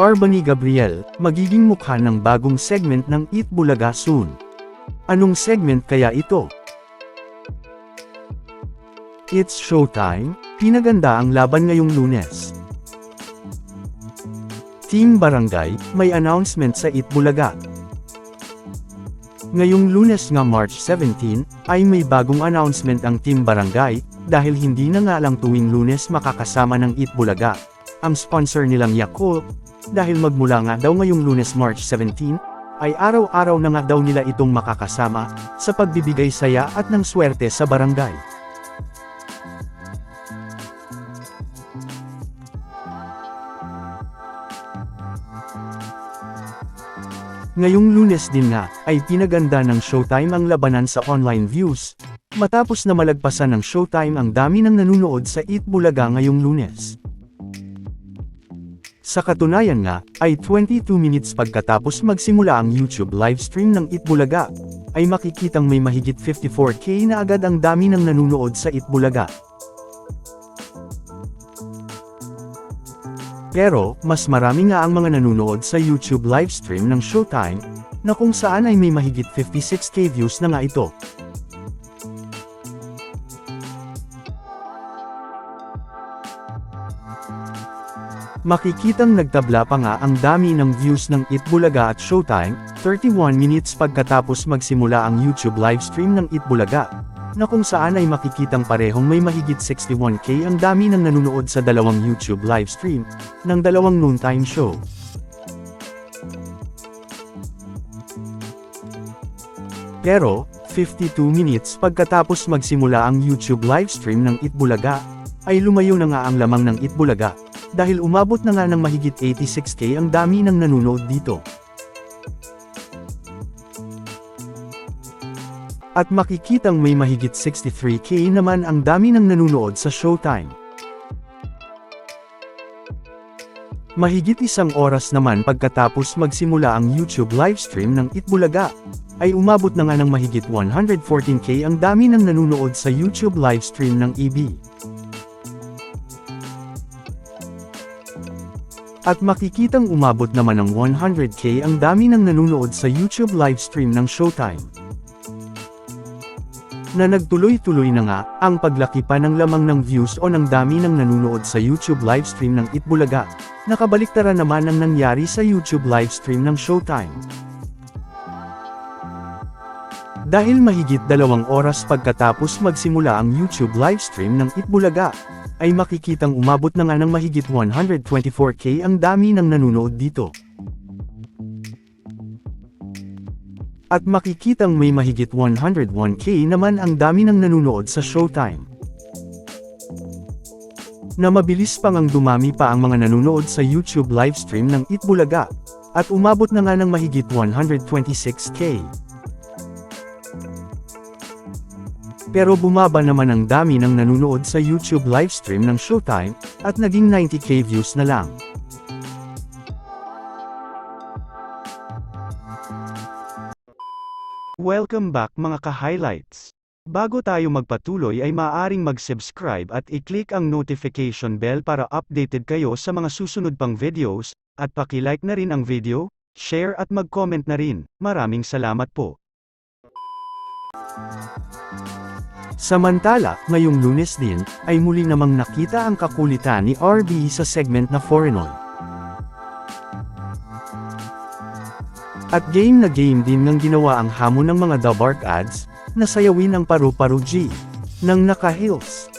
Arbany Gabriel, magiging mukha ng bagong segment ng Eat Bulaga soon. Anong segment kaya ito? It's showtime, pinaganda ang laban ngayong lunes. Team Barangay, may announcement sa Eat Bulaga. Ngayong lunes nga March 17, ay may bagong announcement ang Team Barangay, dahil hindi na nga lang tuwing lunes makakasama ng Eat Bulaga. Ang sponsor nilang Yakult, dahil magmula nga daw ngayong lunes March 17, ay araw-araw na nga daw nila itong makakasama, sa pagbibigay saya at ng swerte sa barangay. Ngayong lunes din nga, ay pinaganda ng Showtime ang labanan sa online views, matapos na malagpasan ng Showtime ang dami ng nanunood sa Eat Bulaga ngayong lunes. Sa katunayan nga, ay 22 minutes pagkatapos magsimula ang YouTube livestream ng Eat Bulaga, ay makikitang may mahigit 54k na agad ang dami ng nanunood sa Eat Bulaga. Pero, mas marami nga ang mga nanunood sa YouTube livestream ng Showtime, na kung saan ay may mahigit 56k views na nga ito. Makikitang nagtabla pa nga ang dami ng views ng Itbulaga at Showtime, 31 minutes pagkatapos magsimula ang YouTube livestream ng Itbulaga, na kung saan ay makikitang parehong may mahigit 61k ang dami ng nanunood sa dalawang YouTube livestream, ng dalawang noontime show. Pero, 52 minutes pagkatapos magsimula ang YouTube livestream ng Itbulaga, ay lumayo na nga ang lamang ng Itbulaga, dahil umabot na nga ng mahigit 86k ang dami ng nanunood dito. At makikitang may mahigit 63k naman ang dami ng nanunood sa Showtime. Mahigit isang oras naman pagkatapos magsimula ang YouTube livestream ng Itbulaga, ay umabot na nga ng mahigit 114k ang dami ng nanunood sa YouTube livestream ng EB. At makikitang umabot naman ng 100k ang dami ng nanunood sa YouTube livestream ng Showtime. Na nagtuloy-tuloy na nga, ang paglaki pa ng lamang ng views o ng dami ng nanunood sa YouTube livestream ng Itbulaga, nakabaliktara naman ang nangyari sa YouTube livestream ng Showtime. Dahil mahigit dalawang oras pagkatapos magsimula ang YouTube livestream ng Itbulaga, ay makikitang umabot na nga ng mahigit 124k ang dami ng nanunood dito. At makikitang may mahigit 101k naman ang dami ng nanunood sa Showtime. Na mabilis pang ang dumami pa ang mga nanunood sa YouTube livestream ng Itbulaga, at umabot na nga ng mahigit 126k. Pero bumaba naman ang dami ng nanunood sa YouTube livestream ng Showtime, at naging 90k views na lang. Welcome back mga ka-highlights. Bago tayo magpatuloy ay maaaring mag-subscribe at i-click ang notification bell para updated kayo sa mga susunod pang videos, at paki-like na rin ang video, share at mag-comment na rin. Maraming salamat po. Samantala, ngayong lunes din, ay muli namang nakita ang kakulitan ni RB sa segment na Foreignoy. At game na game din ngang ginawa ang hamon ng mga The ads, na sayawin ang paru-paru G, ng naka-heels.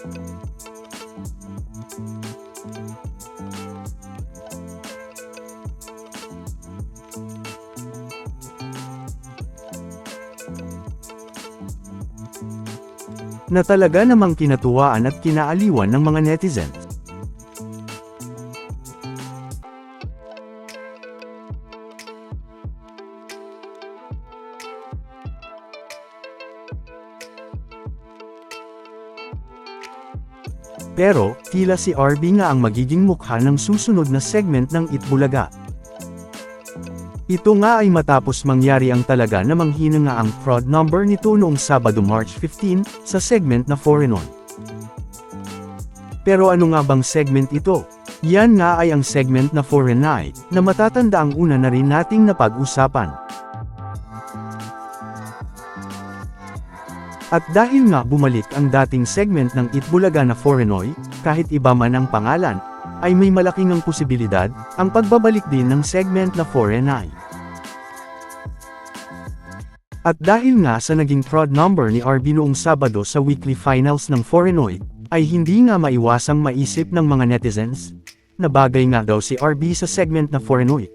Na talaga namang kinatuwaan at kinaaliwan ng mga netizens. Pero, tila si RB nga ang magiging mukha ng susunod na segment ng Itbulaga. Ito nga ay matapos mangyari ang talaga namang hina nga ang fraud number nito noong Sabado March 15, sa segment na Foreign. Pero ano nga bang segment ito? Yan nga ay ang segment na Foreign Night, na matatanda ang una na rin nating napag-usapan. At dahil nga bumalik ang dating segment ng Itbulaga na Forenoy, kahit iba man ang pangalan, ay may malaking ang posibilidad, ang pagbabalik din ng segment na Foreign Eye. At dahil nga sa naging fraud number ni RB noong Sabado sa weekly finals ng Forenoid, ay hindi nga maiwasang maisip ng mga netizens, na bagay nga daw si RB sa segment na Forenoid.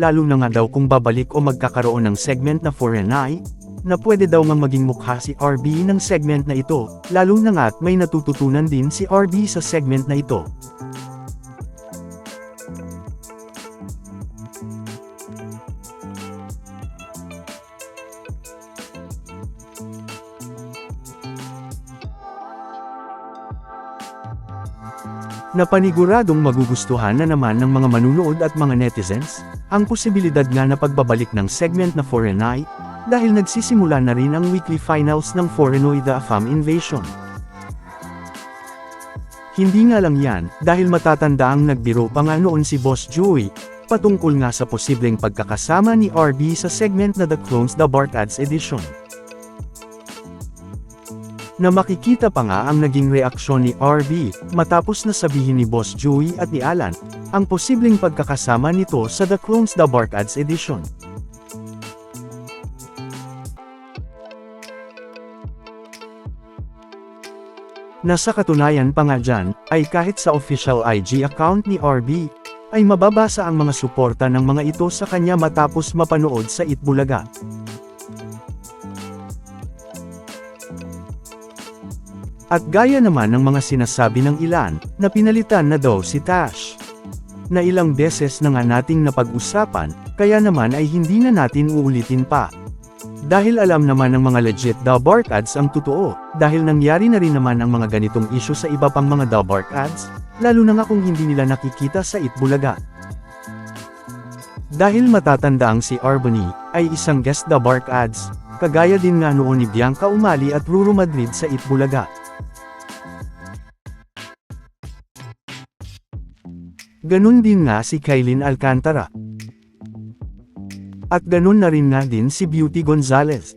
Lalo na nga daw kung babalik o magkakaroon ng segment na Foreign Eye, na pwede daw nga maging mukha si RB ng segment na ito, lalo na nga't may natututunan din si RB sa segment na ito. Na paniguradong magugustuhan na naman ng mga manunood at mga netizens, ang posibilidad nga na pagbabalik ng segment na Foreign Eye, dahil nagsisimula na rin ang weekly finals ng Foreignoid The Fam Invasion. Hindi nga lang yan, dahil matatanda ang nagbiro pa nga noon si Boss Joey, patungkol nga sa posibleng pagkakasama ni RB sa segment na The Clones The Bark Ads Edition na makikita pa nga ang naging reaksyon ni RB, matapos na sabihin ni Boss Joey at ni Alan, ang posibleng pagkakasama nito sa The Clones The Bark Ads Edition. Nasa katunayan pa nga dyan, ay kahit sa official IG account ni RB, ay mababasa ang mga suporta ng mga ito sa kanya matapos mapanood sa Itbulaga. At gaya naman ng mga sinasabi ng ilan, na pinalitan na daw si Tash. Na ilang beses na nga nating napag-usapan, kaya naman ay hindi na natin uulitin pa. Dahil alam naman ng mga legit The Bark ads ang totoo, dahil nangyari na rin naman ang mga ganitong issue sa iba pang mga The Bark ads, lalo na nga kung hindi nila nakikita sa Itbulaga. Dahil matatanda ang si Arbony, ay isang guest The Bark ads, kagaya din nga noon ni Bianca Umali at Ruru Madrid sa Itbulaga. Ganun din nga si Kailin Alcantara. At ganun na rin nga din si Beauty Gonzalez.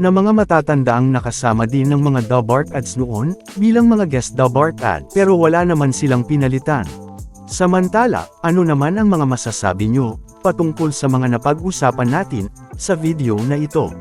Na mga matatanda ang nakasama din ng mga Dabark ads noon, bilang mga guest Dabark ad, pero wala naman silang pinalitan. Samantala, ano naman ang mga masasabi nyo, patungkol sa mga napag-usapan natin, sa video na ito.